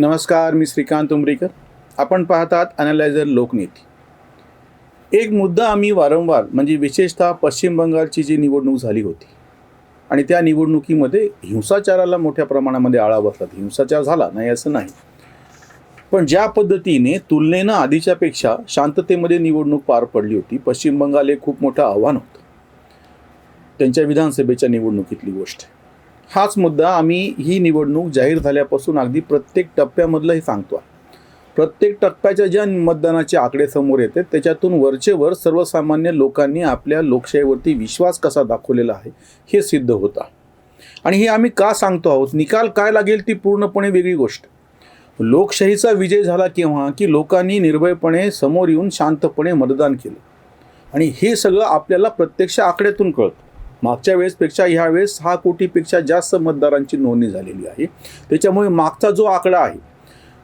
नमस्कार मी श्रीकांत उमरीकर. आपण पाहतात अनालायझर लोकनीती. एक मुद्दा आम्ही वारंवार म्हणजे विशेषतः पश्चिम बंगालची जी निवडणूक झाली होती आणि त्या निवडणुकीमध्ये हिंसाचाराला मोठ्या प्रमाणामध्ये आळा बसला. हिंसाचार झाला नाही असं नाही. पण ज्या पद्धतीने तुलनेनं आधीच्यापेक्षा शांततेमध्ये निवडणूक पार पडली होती पश्चिम बंगाल हे खूप मोठं आव्हान होतं. त्यांच्या विधानसभेच्या निवडणुकीतली गोष्ट. आहे हाच मुद्दा आम्ही ही निवडणूक जाहीर झाल्यापासून अगदी प्रत्येक टप्प्यामधलंही सांगतो प्रत्येक टप्प्याच्या ज्या मतदानाचे आकडे समोर येते त्याच्यातून वरचेवर सर्वसामान्य लोकांनी आपल्या लोकशाहीवरती विश्वास कसा दाखवलेला आहे हे सिद्ध होता आणि हे आम्ही का सांगतो आहोत? निकाल काय लागेल ती पूर्णपणे वेगळी गोष्ट. लोकशाहीचा विजय झाला केव्हा? की लोकांनी निर्भयपणे समोर येऊन शांतपणे मतदान केलं. आणि हे सगळं आपल्याला प्रत्यक्ष आकड्यातून कळतं. मागच्या वेळेसपेक्षा ह्या वेळेस सहा कोटीपेक्षा जास्त मतदारांची नोंदणी झालेली आहे. त्याच्यामुळे मागचा जो आकडा आहे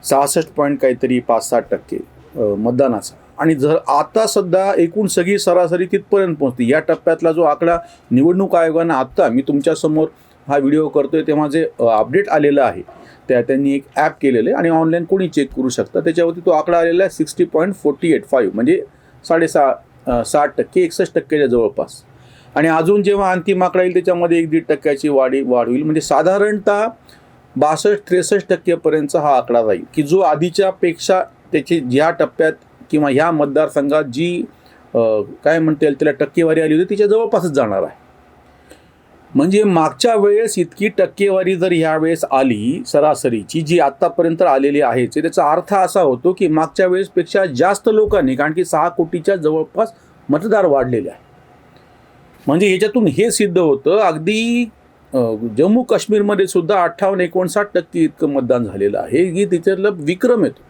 सहासष्ट पॉईंट काहीतरी पाच सात टक्के मतदानाचा. आणि जर आता सध्या एकूण सगळी सरासरी तिथपर्यंत पोहोचते या टप्प्यातला जो आकडा निवडणूक आयोगानं आत्ता मी तुमच्यासमोर हा व्हिडिओ करतोय तेव्हा जे अपडेट आलेलं आहे त्या त्यांनी एक ॲप केलेलं आहे आणि ऑनलाईन कोणी चेक करू शकतं. त्याच्यावरती तो आकडा आलेला आहे sixty point forty eight five म्हणजे साडेसहा साठ टक्के एकसष्ट टक्क्याच्या जवळपास. आणि अजून जेव्हा अंतिम आकडा येईल त्याच्यामध्ये एक दीड टक्क्याची वाढी वाढ होईल. म्हणजे साधारणतः बासष्ट त्रेसष्ट टक्केपर्यंतचा हा आकडा राहील की जो आधीच्या पेक्षा त्याची ज्या टप्प्यात किंवा ह्या मतदारसंघात जी काय म्हणता येईल त्याला टक्केवारी आली होती तिच्या जवळपासच जाणार आहे. म्हणजे मागच्या वेळेस इतकी टक्केवारी जर ह्या वेळेस आली सरासरीची जी आत्तापर्यंत आलेली आहे त्याचा अर्थ असा होतो की मागच्या वेळेसपेक्षा जास्त लोकांनी कारण की सहा कोटीच्या जवळपास मतदार वाढलेले आहे म्हणजे ह्याच्यातून हे सिद्ध होतं अगदी जम्मू काश्मीरमध्ये सुद्धा अठ्ठावन्न एकोणसाठ टक्के इतकं मतदान झालेलं आहे की तिच्यातलं विक्रम येतो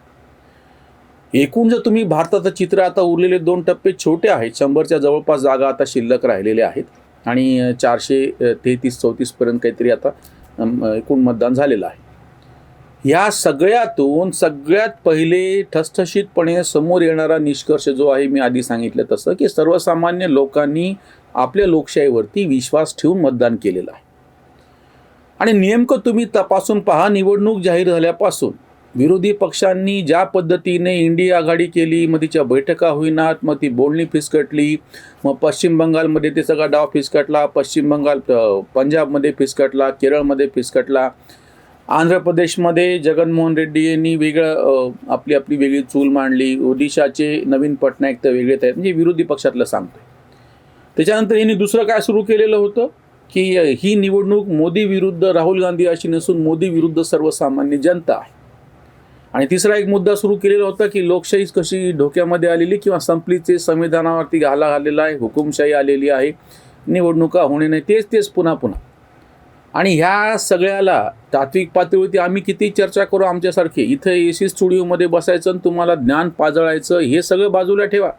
एकूण जर तुम्ही भारताचं चित्र आता उरलेले दोन टप्पे छोटे आहेत शंभरच्या जवळपास जागा आता शिल्लक राहिलेल्या आहेत आणि चारशे तेहतीस चौतीसपर्यंत काहीतरी आता एकूण मतदान झालेलं आहे. ह्या सगळ्यातून सगळ्यात पहिले ठसठशीतपणे समोर येणारा निष्कर्ष जो आहे मी आधी सांगितलं तसं की सर्वसामान्य लोकांनी आपल्या लोकशाहीवरती विश्वास ठेवून मतदान केलेलं आहे. आणि नेमकं तुम्ही तपासून पहा निवडणूक जाहीर झाल्यापासून विरोधी पक्षांनी ज्या पद्धतीने इंडिया आघाडी केली मग तिच्या बैठका होईनात मग ती बोलणी फिसकटली मग पश्चिम बंगालमध्ये ते सगळा डाव फिसकटला पश्चिम बंगाल पंजाबमध्ये फिसकटला केरळमध्ये फिसकटला आंध्र प्रदेशमध्ये जगनमोहन रेड्डी यांनी वेगळं आपली आपली वेगळी चूल मांडली ओडिशाचे नवीन पटनायक तर वेगळेच आहेत म्हणजे विरोधी पक्षातलं सांगतोय. त्याच्यानंतर यांनी दुसरं काय सुरू केलेलं होतं? की ही निवडणूक मोदी विरुद्ध राहुल गांधी अशी नसून मोदी विरुद्ध सर्वसामान्य जनता आहे. आणि तिसरा एक मुद्दा सुरू केलेला होता की लोकशाही कशी धोक्यामध्ये आलेली किंवा संपलीचे संविधानावरती घाला आलेला आहे हुकुमशाही आलेली आहे निवडणुका होणे नाही तेच तेच पुन्हा पुन्हा. आणि ह्या सगळ्याला तात्विक पातळीवरती आम्ही किती चर्चा करू आमच्यासारखी? इथं ए सी स्टुडिओमध्ये बसायचं आणि तुम्हाला ज्ञान पाजळायचं हे सगळं बाजूला ठेवा.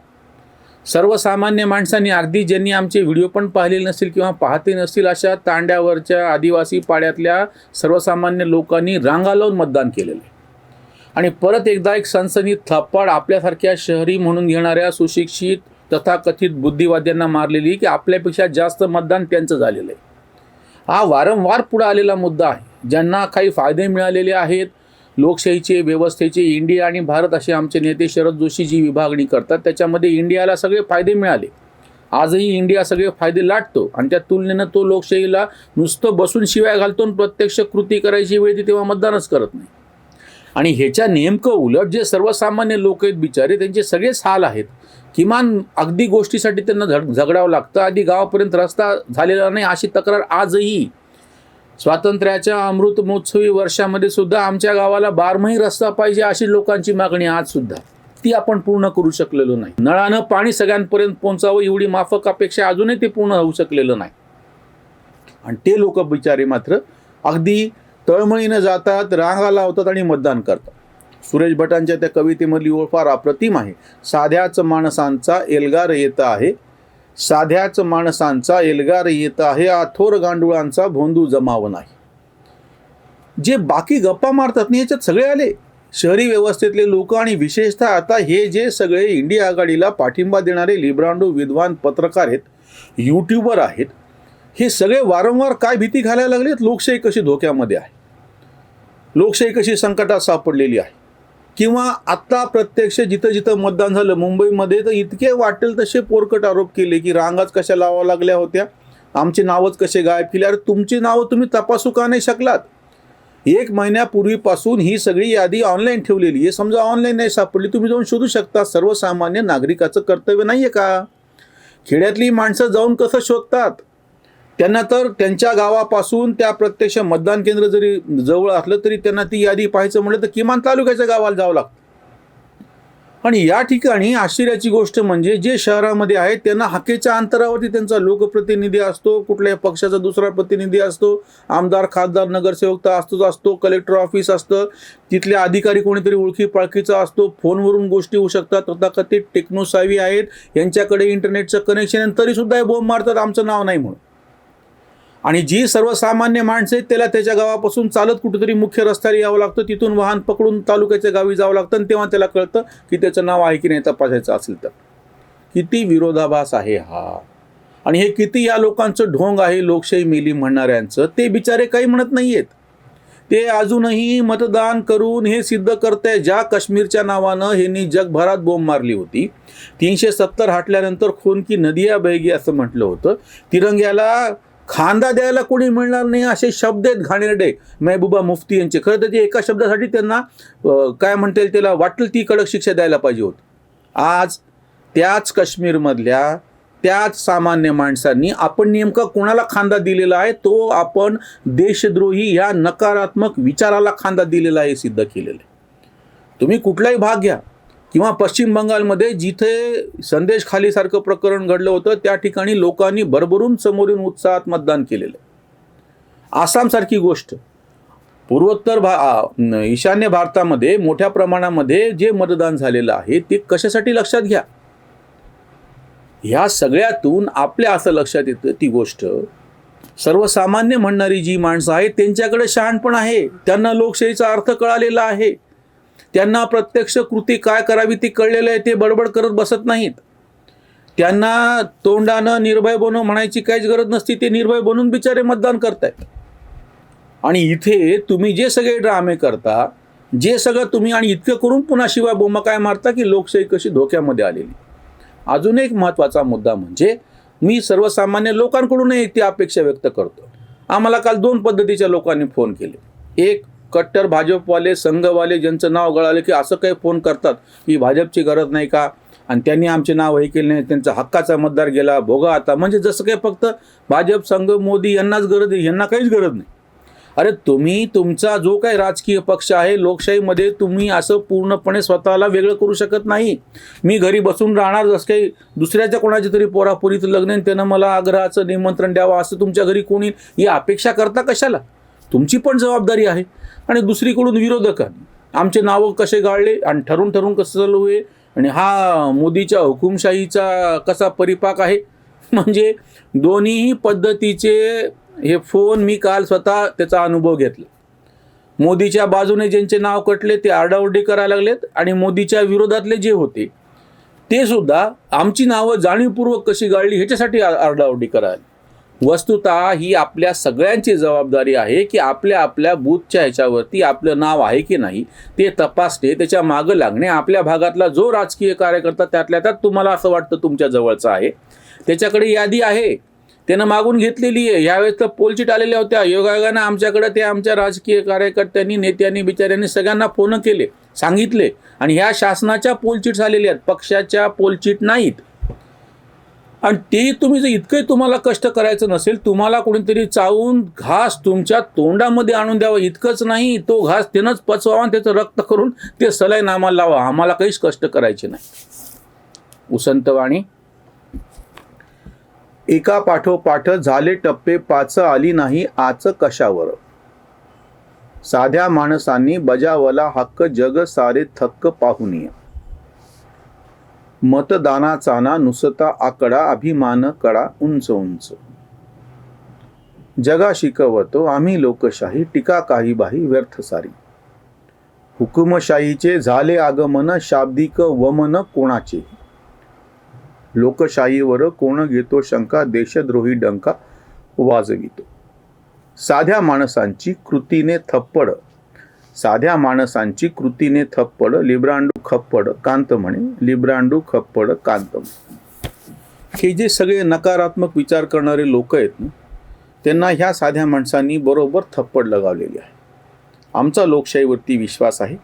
सर्वसामान्य माणसांनी अगदी ज्यांनी आमचे व्हिडिओ पण पाहिलेले नसतील किंवा पाहते नसतील अशा तांड्यावरच्या आदिवासी पाड्यातल्या सर्वसामान्य लोकांनी रांगा लावून मतदान केलेलं आहे. आणि परत एकदा एक सनसनीत थप्पाड आपल्यासारख्या शहरी म्हणून घेणाऱ्या सुशिक्षित तथाकथित बुद्धिवाद्यांना मारलेली की आपल्यापेक्षा जास्त मतदान त्यांचं झालेलं आहे. हा वारंवार पुढे आलेला मुद्दा आहे. ज्यांना काही फायदे मिळालेले आहेत लोकशाहीचे व्यवस्थेचे इंडिया आणि भारत असे आमचे नेते शरद जोशी जी विभागणी करतात. त्याच्यामध्ये इंडियाला सगळे फायदे मिळाले. आजही इंडिया सगळे फायदे लाटतो आणि त्या तुलनेनं तो लोकशाहीला नुसतं बसून शिवाय घालतो आणि प्रत्यक्ष कृती करायची वेळ ती तेव्हा मतदानच करत नाही. आणि ह्याच्या नेमकं उलट जे सर्वसामान्य लोक आहेत बिचारे त्यांचे सगळेच हाल आहेत. किमान अगदी गोष्टीसाठी त्यांना झग झगडावं लागतं. आधी गावापर्यंत रस्ता झालेला नाही अशी तक्रार आजही स्वातंत्र्याच्या अमृत महोत्सवी वर्षामध्ये सुद्धा आमच्या गावाला बारमाही रस्ता पाहिजे अशी लोकांची मागणी आज सुद्धा. ती आपण पूर्ण करू शकलेलो नाही. नळानं पाणी सगळ्यांपर्यंत पोहोचावं एवढी माफक अपेक्षा अजूनही ते पूर्ण होऊ शकलेलं नाही. आणि ते लोक बिचारे मात्र अगदी तळमळीनं जातात रांगा लावतात आणि मतदान करतात. सुरेश भटांच्या त्या कवितेमधली ओळ फार अप्रतिम आहे. साध्याच माणसांचा एल्गार येत आहे. साध्याच माणसांचा एल्गार येत आहे आथोर गांडुळांचा भोंदू जमाव नाही. जे बाकी गप्पा मारतात नाही याच्यात सगळे आले. शहरी व्यवस्थेतले लोक आणि विशेषतः आता हे जे सगळे इंडिया आघाडीला पाठिंबा देणारे लिब्रांडो विद्वान पत्रकार आहेत यूट्यूबर आहेत हे सगळे वारंवार काय भीती घालायला लागलेत? लोकशाही कशी धोक्यामध्ये आहे? लोकशाही कशी संकटात सापडलेली आहे? किंवा आत्ता प्रत्यक्ष जिथं जिथं मतदान झालं मुंबईमध्ये तर इतके वाटेल तसे पोरकट आरोप केले की रांगाच कशा लावा लागल्या होत्या? आमची नावच कसे गायब केली? अरे तुमची नावं तुम्ही तपासू का नाही शकलात? एक महिन्यापूर्वीपासून ही सगळी यादी ऑनलाईन ठेवलेली आहे. समजा ऑनलाईन नाही सापडली तुम्ही जाऊन शोधू शकता. सर्वसामान्य नागरिकाचं कर्तव्य नाही आहे का? खेड्यातली माणसं जाऊन कसं शोधतात? त्यांना तर त्यांच्या गावापासून त्या प्रत्यक्ष मतदान केंद्र जरी जवळ असलं तरी त्यांना ती यादी पाहायचं म्हटलं तर किमान तालुक्याच्या गावाला जावं लागतं. आणि या ठिकाणी आश्चर्याची गोष्ट म्हणजे जे शहरामध्ये आहेत त्यांना हाकेच्या अंतरावरती त्यांचा लोकप्रतिनिधी असतो कुठल्याही पक्षाचा दुसरा प्रतिनिधी असतो आमदार खासदार नगरसेवक तर असतोच असतो कलेक्टर ऑफिस असतं तिथले अधिकारी कोणीतरी ओळखी पाळखीचा असतो फोनवरून गोष्टी होऊ शकतात तथाकथित टेक्नोसावी आहेत यांच्याकडे इंटरनेटचं कनेक्शन आहे तरीसुद्धा हे बोंब मारतात आमचं नाव नाही म्हणून. आणि जी सर्वसामान्य माणसं आहेत त्याला त्याच्या गावापासून चालत कुठेतरी मुख्य रस्त्याला यावं लागतं. तिथून वाहन पकडून तालुक्याच्या गावी जावं लागतं आणि तेव्हा त्याला कळतं की त्याचं नाव आहे की नाही तपासायचं असेल तर. किती विरोधाभास आहे हा. आणि हे किती या लोकांचं ढोंग आहे लोकशाही मेली म्हणणाऱ्यांचं ते बिचारे काही म्हणत नाही आहेत ते अजूनही मतदान करून हे सिद्ध करतंय ज्या काश्मीरच्या नावानं ह्यांनी जगभरात बोंब मारली होती. तीनशे सत्तर हाटल्यानंतर खून की नदिया बैगी असं म्हटलं होतं. तिरंग्याला खांदा द्यायला कोणी मिळणार नाही असे शब्द आहेत घाणेरडे. महबूबा मुफ्ती यांचे. खरं तर ते एका शब्दासाठी त्यांना काय म्हणता येईल त्याला वाटेल ती कडक शिक्षा द्यायला पाहिजे होत. आज त्याच काश्मीरमधल्या त्याच सामान्य माणसांनी आपण नेमका कोणाला खांदा दिलेला आहे तो आपण देशद्रोही या नकारात्मक विचाराला खांदा दिलेला आहे सिद्ध केलेलं आहे. तुम्ही कुठलाही भाग घ्या. किंवा पश्चिम बंगालमध्ये जिथे संदेश खालीसारखं प्रकरण घडलं होतं त्या ठिकाणी लोकांनी भरभरून समोरून उत्साहात मतदान केलेलं आहे. आसामसारखी गोष्ट. पूर्वोत्तर भा ईशान्य भारतामध्ये मोठ्या प्रमाणामध्ये जे मतदान झालेलं आहे ते कशासाठी लक्षात घ्या? ह्या सगळ्यातून आपल्या असं लक्षात येतं ती गोष्ट. सर्वसामान्य म्हणणारी जी माणसं आहेत त्यांच्याकडे शहाणपण आहे. त्यांना लोकशाहीचा अर्थ कळालेला आहे. त्यांना प्रत्यक्ष कृती काय करावी ती कळलेलं आहे ते बडबड करत बसत नाहीत. त्यांना तोंडानं निर्भय बनव म्हणायची काहीच गरज नसती ते निर्भय बनून बिचारे मतदान करतायत. आणि इथे तुम्ही जे सगळे ड्रामे करता जे सगळं तुम्ही आणि इतकं करून पुन्हा शिवाय बोमा काय मारता की लोकशाही कशी धोक्यामध्ये आलेली. अजून एक महत्त्वाचा मुद्दा म्हणजे मी सर्वसामान्य लोकांकडूनही ती अपेक्षा व्यक्त करतो. आम्हाला काल दोन पद्धतीच्या लोकांनी फोन केले. एक कट्टर भाजपवाले संघवाले ज्यांचं नाव गळालं की असं काही फोन करतात की भाजपची गरज नाही का? आणि त्यांनी आमचे नाव हे केले नाही त्यांचा हक्काचा मतदार गेला भोगा आता. म्हणजे जसं काही फक्त भाजप संघ मोदी यांनाच गरज आहे यांना काहीच गरज नाही. अरे तुम्ही तुमचा जो काही राजकीय पक्ष आहे लोकशाहीमध्ये तुम्ही असं पूर्णपणे स्वतःला वेगळं करू शकत नाही. मी घरी बसून राहणार जसं काही दुसऱ्याच्या कोणाच्या तरी पोरापोरीचं लग्न त्यानं मला आग्रहाचं निमंत्रण द्यावं असं तुमच्या घरी कोणी ही अपेक्षा करता कशाला? तुमची पण जबाबदारी आहे. आणि दुसरीकडून विरोधकांनी आमचे नावं कसे गाळले आणि ठरून ठरून कसं चालू आहे? आणि हा मोदीच्या हुकुमशाहीचा कसा परिपाक आहे? म्हणजे दोन्हीही पद्धतीचे हे फोन मी काल स्वतः त्याचा अनुभव घेतला. मोदीच्या बाजूने ज्यांचे नाव कटले ते आरडाओरडी करायला लागलेत आणि मोदीच्या विरोधातले जे होते ते सुद्धा आमची नावं जाणीवपूर्वक कशी गाळली ह्याच्यासाठी आरडाओरडी करायला. वस्तुत ही आपल्या सगळ्यांची जबाबदारी आहे की आपल्या आपल्या बूथच्या ह्याच्यावरती आपलं नाव आहे की नाही ते तपासणे त्याच्या मागं लागणे. आपल्या भागातला जो राजकीय कार्यकर्ता त्यातल्या त्यात तुम्हाला असं वाटतं तुमच्या जवळचा आहे. त्याच्याकडे यादी आहे. त्यानं मागून घेतलेली आहे. यावेळेस तर पोलचीट आलेल्या होत्या. योगायोगानं आमच्याकडे ते आमच्या राजकीय कार्यकर्त्यांनी नेत्यांनी बिचाऱ्यांनी सगळ्यांना फोन केले सांगितले. आणि ह्या शासनाच्या पोलचीट्स आलेल्या आहेत. पक्षाच्या पोलचीट नाहीत. आणि ते तुम्ही जर इतकंही तुम्हाला कष्ट करायचं नसेल तुम्हाला कोणीतरी चावून घास तुमच्या तोंडामध्ये आणून द्यावा. इतकंच नाही तो घास त्यानंच पचवावा आणि त्याचं रक्त करून ते सलाईन आम्हाला लावा. आम्हाला काहीच कष्ट करायचे नाही. उसंतवाणी एका पाठोपाठ झाले टप्पे पाच आली नाही आच कशावर? साध्या माणसांनी बजावला हक्क जग सारे थक्क पाहुनिय. मतदानाचा ना नुसता आकडा अभिमान कडा उंच उंच. जगा शिकवतो आम्ही लोकशाही टीका काही बाही व्यर्थ सारी. हुकुमशाहीचे झाले आगमन शाब्दिक वमन कोणाचे? लोकशाहीवर कोण घेतो शंका देशद्रोही डंका वाजवितो. साध्या माणसांची कृतीने थप्पड साध्या माणसांची कृतीने थप्पड लिब्रांडू खप्पड कांत म्हणे लिब्रांडू खप्पड कांत म्हणे हे जे सगळे नकारात्मक विचार करणारे लोक आहेत ना त्यांना ह्या साध्या माणसांनी बरोबर थप्पड लगावलेली आहे. आमचा लोकशाहीवरती विश्वास आहे.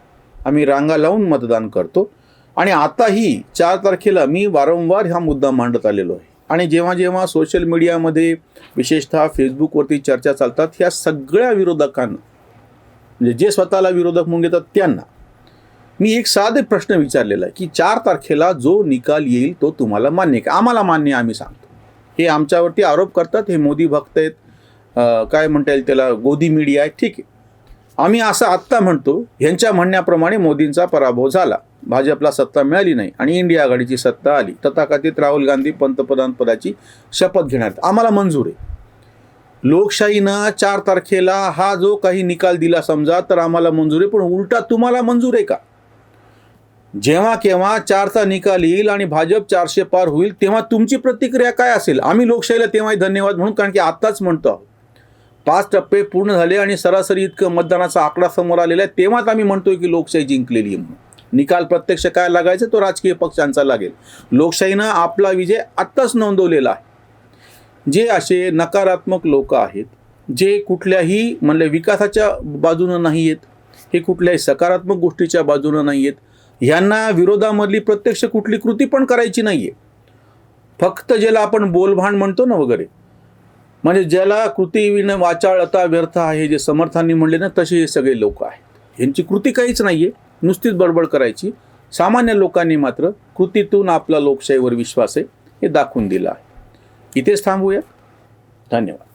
आम्ही रांगा लावून मतदान करतो. आणि आताही चार तारखेला मी वारंवार हा मुद्दा मांडत आलेलो आहे. आणि जेव्हा जेव्हा सोशल मीडियामध्ये विशेषतः फेसबुकवरती चर्चा चालतात ह्या सगळ्या विरोधकांना म्हणजे जे स्वतःला विरोधक म्हणून घेतात त्यांना. मी एक साधे प्रश्न विचारलेला आहे की चार तारखेला जो निकाल येईल तो तुम्हाला मान्य आहे का? आम्हाला मान्य आहे, आम्ही सांगतो. हे आमच्यावरती आरोप करतात हे मोदी भक्त आहेत. काय म्हणता येईल त्याला? गोदी मीडिया आहे ठीक आहे. आम्ही असं आत्ता म्हणतो ह्यांच्या म्हणण्याप्रमाणे मोदींचा पराभव झाला. भाजपला सत्ता मिळाली नाही आणि इंडिया आघाडीची सत्ता आली. तथाकथित राहुल गांधी पंतप्रधानपदाची शपथ घेणार आम्हाला मंजूर आहे. लोकशाहीनं चार तारखेला हा जो काही निकाल दिला समजा तर आम्हाला मंजूर आहे. पण उलटा तुम्हाला मंजूर आहे का? जेव्हा केव्हा चारचा निकाल येईल आणि भाजप चारशे पार होईल तेव्हा तुमची प्रतिक्रिया काय असेल? आम्ही लोकशाहीला तेव्हाही धन्यवाद म्हणून कारण की आत्ताच म्हणतो आहोत. पाच टप्पे पूर्ण झाले आणि सरासरी इतकं मतदानाचा आकडा समोर आलेला आहे. तेव्हाच आम्ही म्हणतोय की लोकशाही जिंकलेली आहे म्हणून. निकाल प्रत्यक्ष काय लागायचा? तो राजकीय पक्षांचा लागेल. लोकशाहीनं आपला विजय आत्ताच नोंदवलेला आहे. जे असे नकारात्मक लोक आहेत जे कुठल्याही म्हणले विकासाच्या बाजूनं नाही आहेत हे कुठल्याही सकारात्मक गोष्टीच्या बाजूनं नाही आहेत ह्यांना विरोधामधली प्रत्यक्ष कुठली कृती पण करायची नाही आहे फक्त ज्याला आपण बोलभाण म्हणतो ना वगैरे म्हणजे ज्याला कृतीविनं वाचाळता व्यर्थ आहे जे समर्थांनी म्हणले ना तसे हे सगळे लोक आहेत. ह्यांची कृती काहीच नाही आहे नुसतीच बडबड करायची. सामान्य लोकांनी मात्र कृतीतून आपला लोकशाहीवर विश्वास आहे हे दाखवून दिलं आहे. इथेच थांबूया. धन्यवाद.